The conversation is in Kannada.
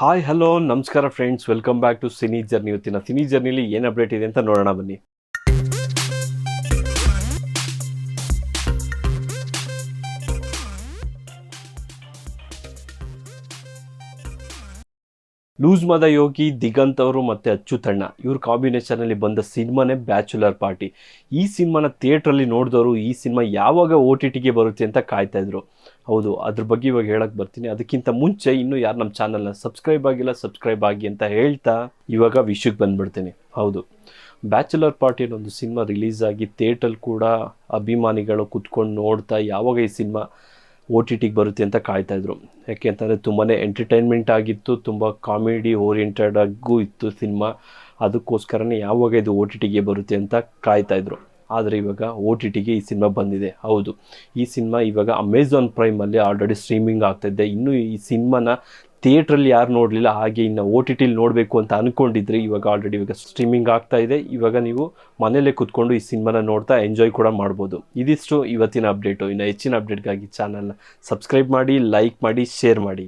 ಹಾಯ್ ಹಲೋ ನಮಸ್ಕಾರ friends welcome back to cine journey ಇವತ್ತಿನ ಸಿನಿ ಜರ್ನಿಲಿ ಏನು ಅಪ್ಡೇಟ್ ಇದೆ ಅಂತ ನೋಡೋಣ ಬನ್ನಿ. ಲೂಸ್ ಮದ ಯೋಗಿ, ದಿಗಂತ್ ಅವರು ಮತ್ತು ಅಚ್ಚುತಣ್ಣ. ಇವ್ರ ಕಾಂಬಿನೇಷನಲ್ಲಿ ಬಂದ ಸಿನಿಮಾನೇ ಬ್ಯಾಚುಲರ್ ಪಾರ್ಟಿ. ಈ ಸಿನಿಮಾನ ಥಿಯೇಟ್ರಲ್ಲಿ ನೋಡಿದವರು ಈ ಸಿನಿಮಾ ಯಾವಾಗ ಓ ಟಿ ಟಿಗೆ ಬರುತ್ತೆ ಅಂತ ಕಾಯ್ತಾ ಇದ್ರು. ಹೌದು, ಅದ್ರ ಬಗ್ಗೆ ಇವಾಗ ಹೇಳಕ್ಕೆ ಬರ್ತೀನಿ. ಅದಕ್ಕಿಂತ ಮುಂಚೆ ಇನ್ನೂ ಯಾರು ನಮ್ಮ ಚಾನಲ್ನ ಸಬ್ಸ್ಕ್ರೈಬ್ ಆಗಿಲ್ಲ, ಸಬ್ಸ್ಕ್ರೈಬ್ ಆಗಿ ಅಂತ ಹೇಳ್ತಾ ಇವಾಗ ವಿಷಯಕ್ಕೆ ಬಂದ್ಬಿಡ್ತೀನಿ. ಹೌದು. ಬ್ಯಾಚುಲರ್ ಪಾರ್ಟಿ ಒಂದು ಸಿನಿಮಾ ರಿಲೀಸ್ ಆಗಿ ಥಿಯೇಟ್ರಲ್ಲಿ ಕೂಡ ಅಭಿಮಾನಿಗಳು ಕುತ್ಕೊಂಡು ನೋಡ್ತಾ ಯಾವಾಗ ಈ ಸಿನಿಮಾ ಓ ಟಿ ಟಿಗೆ ಬರುತ್ತೆ ಅಂತ ಕಾಯ್ತಾ ಇದ್ರು. ಯಾಕೆ ಅಂತಂದರೆ ತುಂಬಾ ಎಂಟರ್ಟೈನ್ಮೆಂಟ್ ಆಗಿತ್ತು, ತುಂಬ ಕಾಮಿಡಿ ಓರಿಯೆಂಟೆಡ್ ಆಗೂ ಇತ್ತು ಸಿನಿಮಾ. ಅದಕ್ಕೋಸ್ಕರನೇ ಯಾವಾಗ ಇದು ಓ ಟಿ ಟಿಗೆ ಬರುತ್ತೆ ಅಂತ ಕಾಯ್ತಾ ಇದ್ರು. ಆದರೆ ಇವಾಗ ಓ ಟಿ ಟಿಗೆ ಈ ಸಿನಿಮಾ ಬಂದಿದೆ. ಹೌದು, ಈ ಸಿನಿಮಾ ಇವಾಗ ಅಮೆಝಾನ್ ಪ್ರೈಮಲ್ಲಿ ಆಲ್ರೆಡಿ ಸ್ಟ್ರೀಮಿಂಗ್ ಆಗ್ತಾಯಿದೆ ಇನ್ನೂ ಈ ಸಿನಿಮಾನ ಥಿಯೇಟ್ರಲ್ಲಿ ಯಾರು ನೋಡಲಿಲ್ಲ, ಹಾಗೆ ಇನ್ನು ಓ ಟಿ ಟಿಲಿ ನೋಡಬೇಕು ಅಂತ ಅಂದ್ಕೊಂಡಿದ್ರೆ ಇವಾಗ ಆಲ್ರೆಡಿ ಇವಾಗ ಸ್ಟ್ರೀಮಿಂಗ್ ಆಗ್ತಾ ಇದೆ. ಇವಾಗ ನೀವು ಮನೇಲೇ ಕೂತ್ಕೊಂಡು ಈ ಸಿನಿಮಾನ ನೋಡ್ತಾ ಎಂಜಾಯ್ ಕೂಡ ಮಾಡ್ಬೋದು. ಇದಿಷ್ಟು ಇವತ್ತಿನ ಅಪ್ಡೇಟು ಇನ್ನು ಹೆಚ್ಚಿನ ಅಪ್ಡೇಟ್ಗಾಗಿ ಚಾನಲ್ನ ಸಬ್ಸ್ಕ್ರೈಬ್ ಮಾಡಿ ಲೈಕ್ ಮಾಡಿ ಶೇರ್ ಮಾಡಿ.